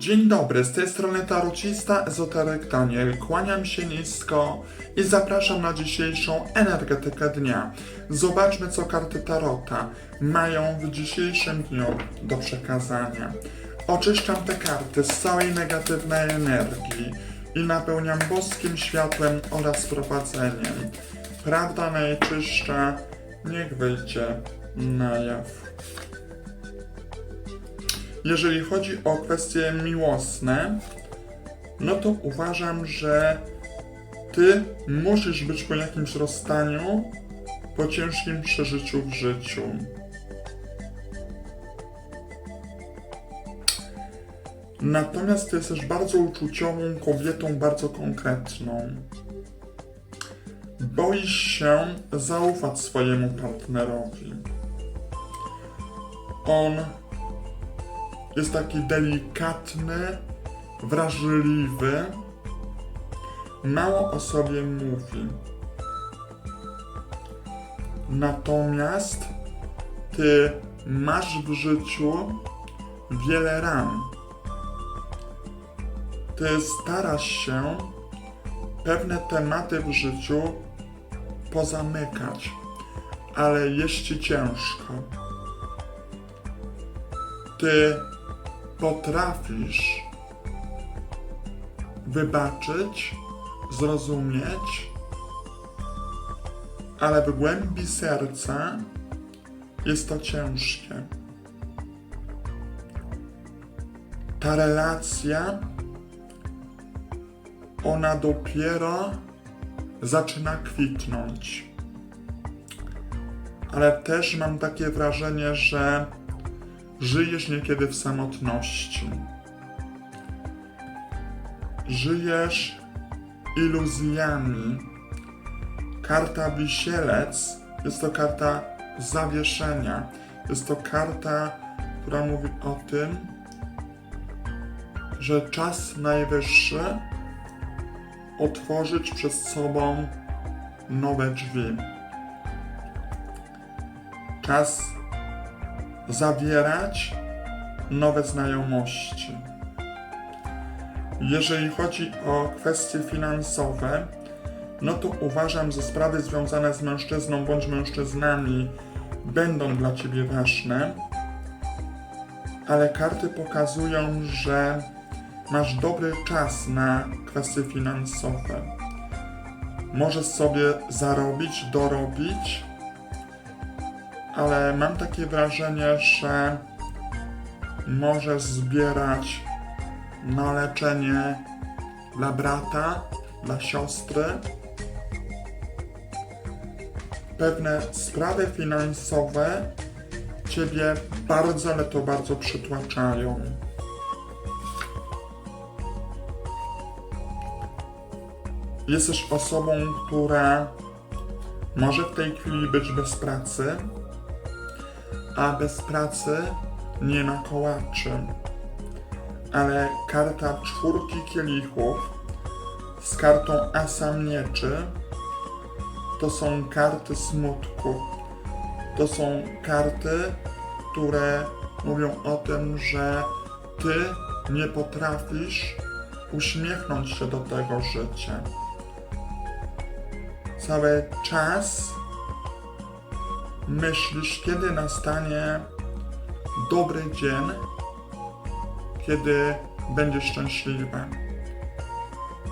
Dzień dobry, z tej strony tarocista ezoteryk Daniel. Kłaniam się nisko i zapraszam na dzisiejszą energetykę dnia. Zobaczmy, co karty tarota mają w dzisiejszym dniu do przekazania. Oczyszczam te karty z całej negatywnej energii i napełniam boskim światłem oraz prowadzeniem. Prawda najczystsza niech wyjdzie na jaw. Jeżeli chodzi o kwestie miłosne, no to uważam, że ty musisz być po jakimś rozstaniu, po ciężkim przeżyciu w życiu. Natomiast ty jesteś bardzo uczuciową kobietą, bardzo konkretną. Boisz się zaufać swojemu partnerowi. On jest taki delikatny, wrażliwy, mało o sobie mówi. Natomiast ty masz w życiu wiele ran. Ty starasz się pewne tematy w życiu pozamykać, ale jest ci ciężko. Ty potrafisz wybaczyć, zrozumieć, ale w głębi serca jest to ciężkie. Ta relacja, ona dopiero zaczyna kwitnąć. Ale też mam takie wrażenie, że Żyjesz niekiedy w samotności. Żyjesz iluzjami. Karta wisielec jest to karta zawieszenia. Jest to karta, która mówi o tym, że czas najwyższy otworzyć przed sobą nowe drzwi. Czas zawierać nowe znajomości. Jeżeli chodzi o kwestie finansowe, no to uważam, że sprawy związane z mężczyzną bądź mężczyznami będą dla Ciebie ważne, ale karty pokazują, że masz dobry czas na kwestie finansowe. Możesz sobie zarobić, dorobić, ale mam takie wrażenie, że możesz zbierać na leczenie dla brata, dla siostry. Pewne sprawy finansowe ciebie bardzo, ale to bardzo przytłaczają. Jesteś osobą, która może w tej chwili być bez pracy, a bez pracy nie ma kołaczy. Ale karta czwórki kielichów z kartą asa mieczy to są karty smutku. To są karty, które mówią o tym, że ty nie potrafisz uśmiechnąć się do tego życia. Cały czas myślisz, kiedy nastanie dobry dzień, kiedy będziesz szczęśliwa.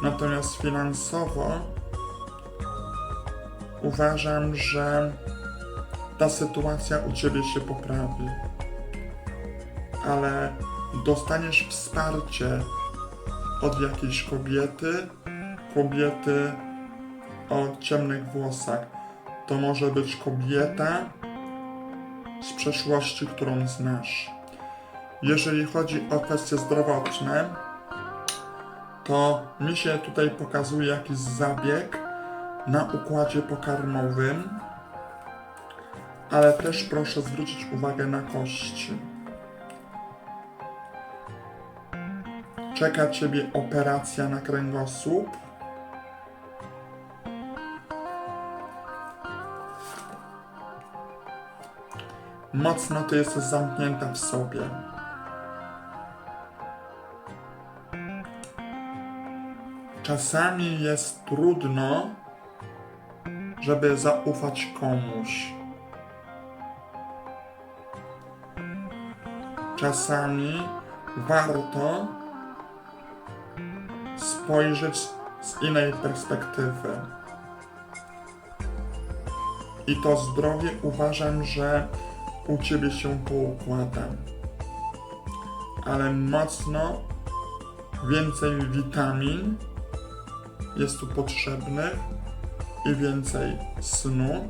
Natomiast finansowo uważam, że ta sytuacja u ciebie się poprawi. Ale dostaniesz wsparcie od jakiejś kobiety, kobiety o ciemnych włosach. To może być kobieta z przeszłości, którą znasz. Jeżeli chodzi o kwestie zdrowotne, to mi się tutaj pokazuje jakiś zabieg na układzie pokarmowym, ale też proszę zwrócić uwagę na kości. Czeka Ciebie operacja na kręgosłup. Mocno Ty jesteś zamknięta w sobie. Czasami jest trudno, żeby zaufać komuś. Czasami warto spojrzeć z innej perspektywy. I to zdrowie uważam, że u ciebie się poukłada. Ale mocno więcej witamin jest tu potrzebnych i więcej snu.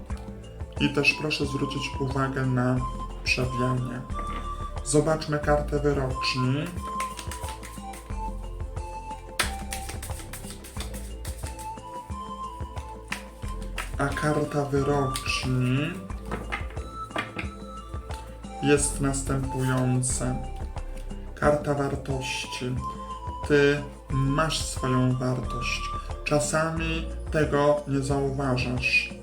I też proszę zwrócić uwagę na przewijanie. Zobaczmy kartę wyroczni. A karta wyroczni jest następująca. Karta wartości. Ty masz swoją wartość. Czasami tego nie zauważasz.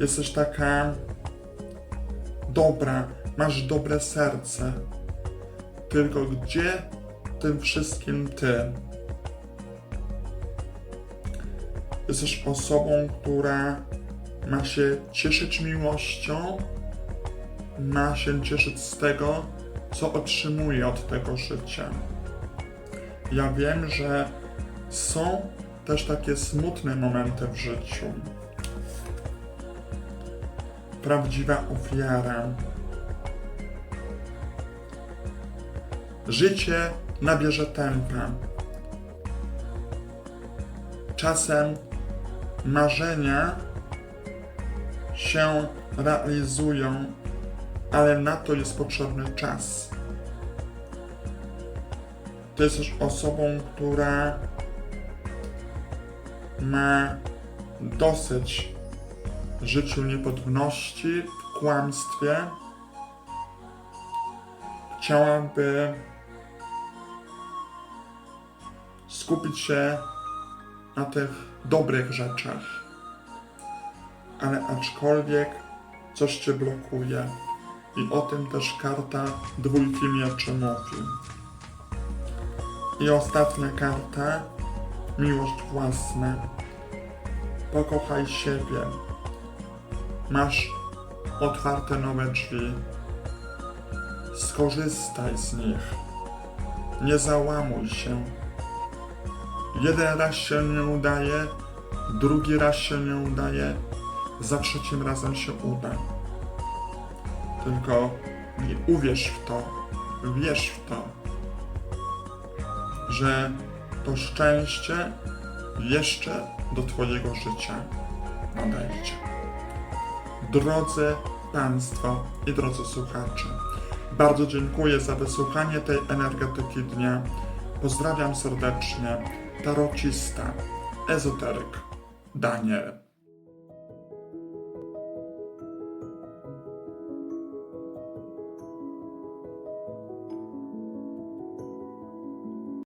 Jesteś taka dobra, masz dobre serce. Tylko gdzie tym wszystkim ty? Jesteś osobą, która ma się cieszyć miłością, ma się cieszyć z tego, co otrzymuje od tego życia. Ja wiem, że są też takie smutne momenty w życiu. Prawdziwa ofiara. Życie nabierze tempa. Czasem marzenia się realizują, ale na to jest potrzebny czas. Ty jesteś osobą, która ma dosyć życiu niepewności, w kłamstwie. Chciałaby skupić się na tych dobrych rzeczach, ale aczkolwiek coś cię blokuje. I o tym też karta dwójki mieczy mówi. I ostatnia karta miłość własna. Pokochaj siebie. Masz otwarte nowe drzwi. Skorzystaj z nich. Nie załamuj się. Jeden raz się nie udaje, drugi raz się nie udaje, za trzecim razem się uda. Tylko nie uwierz w to, wierz w to, że to szczęście jeszcze do Twojego życia nadejdzie. Drodzy Państwo i drodzy słuchacze, bardzo dziękuję za wysłuchanie tej energetyki dnia. Pozdrawiam serdecznie, tarocista, ezoteryk Daniel.